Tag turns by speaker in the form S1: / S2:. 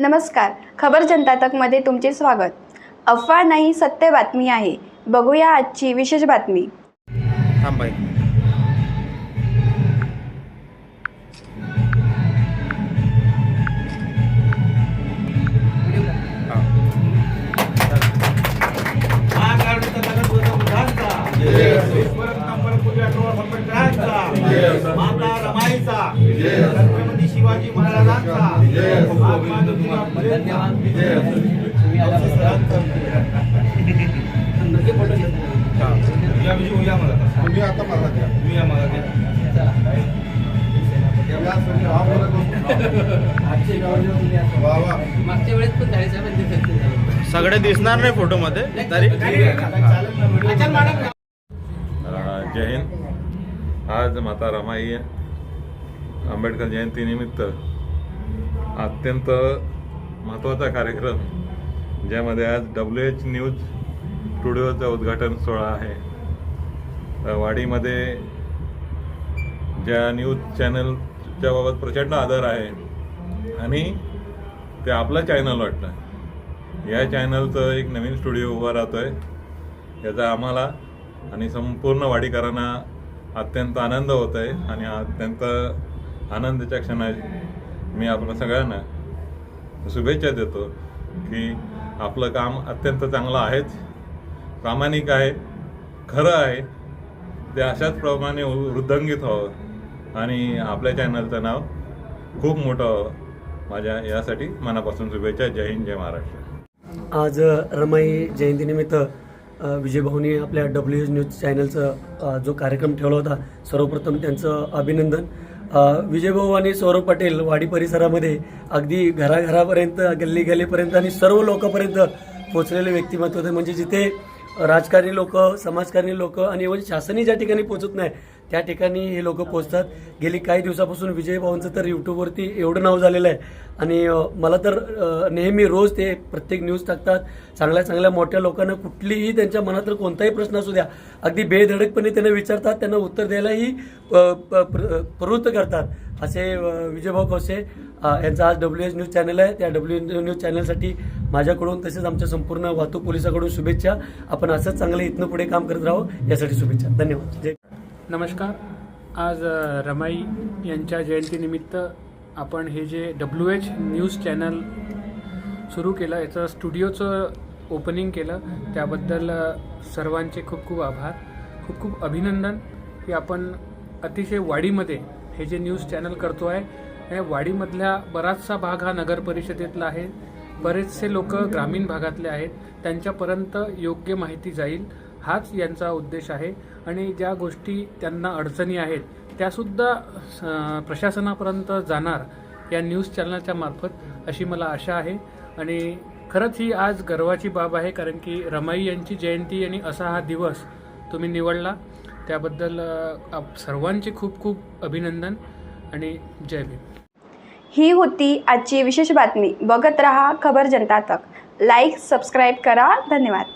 S1: नमस्कार. खबर जनता तकमध्ये तुमचे स्वागत. अफवा नाही सत्य बातमी आहे. बघूया आजची विशेष बातमी.
S2: थांब
S3: छत्रपती शिवाजी महाराजांचा महात्मा
S2: हा. तुम्ही आता मला द्या
S3: तुम्ही
S4: मागच्या वेळेस पण झालं
S2: सगळे दिसणार नाही फोटो मध्ये तरी
S5: जय हिंद. आज माता रमाई आंबेडकर जयंतीनिमित्त अत्यंत महत्त्वाचा कार्यक्रम ज्यामध्ये आज डब्ल्यू एच न्यूज स्टुडिओचं उद्घाटन सोहळा आहे. वाडीमध्ये ज्या न्यूज चॅनलच्या बाबत प्रचंड आदर आहे आणि ते आपलं चॅनल वाटतं. या चॅनलचं एक नवीन स्टुडिओ उभा आहे याचा आम्हाला आणि संपूर्ण वाडीकरांना अत्यंत आनंद होत आहे आणि अत्यंत आनंदाच्या क्षणात मी आपल्या सगळ्यांना शुभेच्छा देतो की आपलं काम अत्यंत चांगलं आहेच. प्रामाणिक आहे खरं आहे. ते अशाच प्रमाणे वृद्धंगित व्हावं. आणि आपल्या चॅनलचं नाव खूप मोठं व्हावं. माझ्या यासाठी मनापासून शुभेच्छा. जय हिंद जय महाराष्ट्र.
S6: आज रमाई जयंतीनिमित्त विजयभाऊनी आपल्या डब्ल्यू एच न्यूज चॅनलचा जो कार्यक्रम ठेवला होता सर्वप्रथम त्यांचं अभिनंदन. विजयभाऊ आणि सौरभ पटेल वाडी परिसरामध्ये अगदी घराघरापर्यंत गल्ली गल्लीपर्यंत आणि सर्व लोकांपर्यंत पोचलेले व्यक्तिमत्व होते. म्हणजे जिथे राजकारणी लोक समाजकारणी लोक आणि शासनही ज्या ठिकाणी पोचत नाही त्या ठिकाणी हे लोक पोचतात गेली काही दिवसापासून विजय भाऊंचं तर यूट्यूबवरती एवढं नाव झालेलं आहे. आणि मला तर नेहमी रोज ते प्रत्येक न्यूज टाकतात. चांगल्या चांगल्या मोठ्या लोकांना कुठलीही त्यांच्या मनात कोणताही प्रश्न असू द्या अगदी बेधडकपणे त्यांना विचारतात त्यांना उत्तर द्यायलाही प- प्र- प्रवृत्त करतात. असे विजयभाऊ कौसे यांचा आज डब्ल्यू एच न्यूज चॅनल आहे. त्या डब्ल्यू एच न्यूज चॅनलसाठी माझ्याकडून तसेच आमच्या संपूर्ण वाहतूक पोलिसाकडून शुभेच्छा. आपण असंच चांगलं इथनं पुढे काम करत राहू. यासाठी शुभेच्छा. धन्यवाद. जय
S7: नमस्कार. आज रमाई यांच्या जयंतीनिमित्त आपण हे J W H news channel सुरू केलं याचं स्टुडिओचं ओपनिंग केलं त्याबद्दल सर्वांचे खूप खूप आभार. खूप खूप अभिनंदन. की आपण अतिशय वाढीमध्ये हे जे न्यूज चॅनल करतो आहे वाडीमधल्या बराचसा भाग हा नगर परिषदेतला आहे. बरेचसे लोक ग्रामीण भागातले आहेत. त्यांच्यापर्यंत योग्य माहिती जाईल हाच यांचा उद्देश आहे. आणि ज्या गोष्टी त्यांना अडचणी आहेत त्यासुद्धा प्रशासनापर्यंत जाणार या न्यूज चॅनलच्या मार्फत अशी मला आशा आहे. आणि खरंच ही आज गर्वाची बाब आहे कारण की रमाई यांची जयंती आणि असा हा दिवस तुम्ही निवडला. त्याबद्दल सर्वांचे खूप खूप अभिनंदन आणि जय भीम.
S1: ही होती आजची विशेष बातमी. बघत रहा खबर जनता तक. लाईक सबस्क्राईब करा. धन्यवाद.